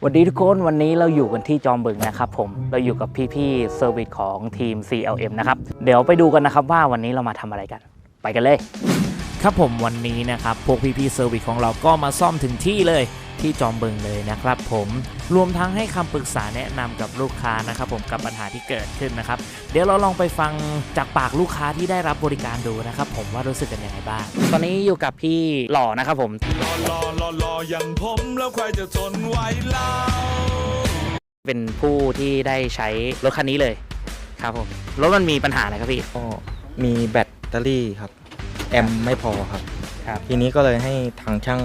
สวัสดีทุกคนวันนี้เราอยู่กันที่จอมบึงนะครับผมเราอยู่กับพี่ๆเซอร์วิสของทีม CLM นะครับ เดี๋ยวไปดูกันนะครับว่าวันนี้เรามาทำอะไรกัน ไปกันเลย ครับผมวันนี้นะครับ พวกพี่ๆเซอร์วิสของเราก็มาซ่อมถึงที่เลยที่จอมบึงเลยนะครับผมรวมทั้งให้คำปรึกษาแนะนำกับลูกค้านะครับผมกับปัญหาที่เกิดขึ้นนะครับ เดี๋ยวเราลองไปฟังจากปากลูกค้าที่ได้รับบริการดูนะครับผมว่ารู้สึกกันยังไงบ้าง ตอนนี้อยู่กับพี่หล่อนะครับผมรอรอรอรออย่างผมแล้วใครจะทนไหวเล่าเป็นผู้ที่ได้ใช้รถคันนี้เลย ครับผมรถมันมีปัญหาอะไรครับพี่ ก็มีแบตเตอรี่ครับ แอมป์ไม่พอครับ ครับทีนี้ก็เลยให้ทางช่าง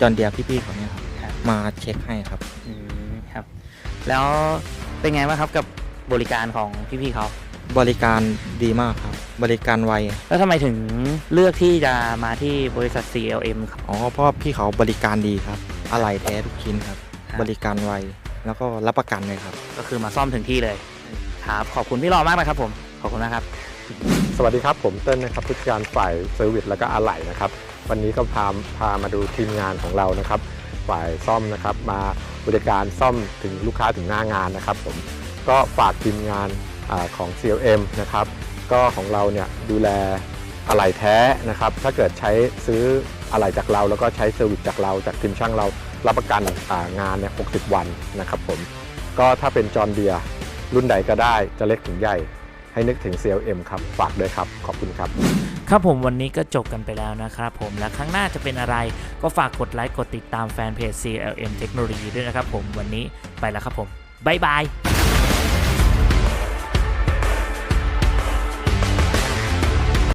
จอนเดียพี่ๆเขาเนี่ยครับครับ มาเช็คให้ครับ อืมครับ แล้วเป็นไงบ้างครับกับบริการของพี่ๆเขา บริการดีมากครับ บริการไวแล้วทำไมถึงเลือกที่จะมาที่บริษัท CLM ครับ อ๋อเพราะพี่เขาบริการดีครับ อะไหล่แท้ทุกชิ้นครับ ครับ บริการไวแล้วก็รับประกันเลยครับ ก็คือมาซ่อมถึงที่เลย ครับ ขอบคุณพี่หล่อมากนะครับผม ขอบคุณนะครับ สวัสดีครับ ผมเติ้ลนะครับผู้จัดการฝ่ายเซอร์วิสแล้วก็อะไหล่นะครับ วันนี้ก็พาพามาดูทีมงานของเรานะครับ ฝ่ายซ่อมนะครับ มาบริการซ่อมถึงลูกค้าถึงหน้างานนะครับผมก็ฝากทีมงานอของ CLM นะครับ ก็ของเราเนี่ยดูแลอะไหล่แท้นะครับ ถ้าเกิดใช้ซื้ออะไหล่จากเรา แล้วก็ใช้เซอร์วิสจากเราจากทีมช่างเรารับประกันงานเนี่ย60 วันนะครับผมก็ถ้าเป็นจอร์นเดียรุ่นใดก็ได้จะเล็กถึงใหญ่ ให้นึกถึง CLM ครับ ฝากด้วยครับ ขอบคุณครับ ครับผมวันนี้ก็จบกันไปแล้วนะครับผมและครั้งหน้าจะเป็นอะไรก็ฝากกดไลค์กดติดตามแฟนเพจ CLM เทคโนโลยีด้วยนะครับผมวันนี้ไปแล้วครับผมบ๊ายบาย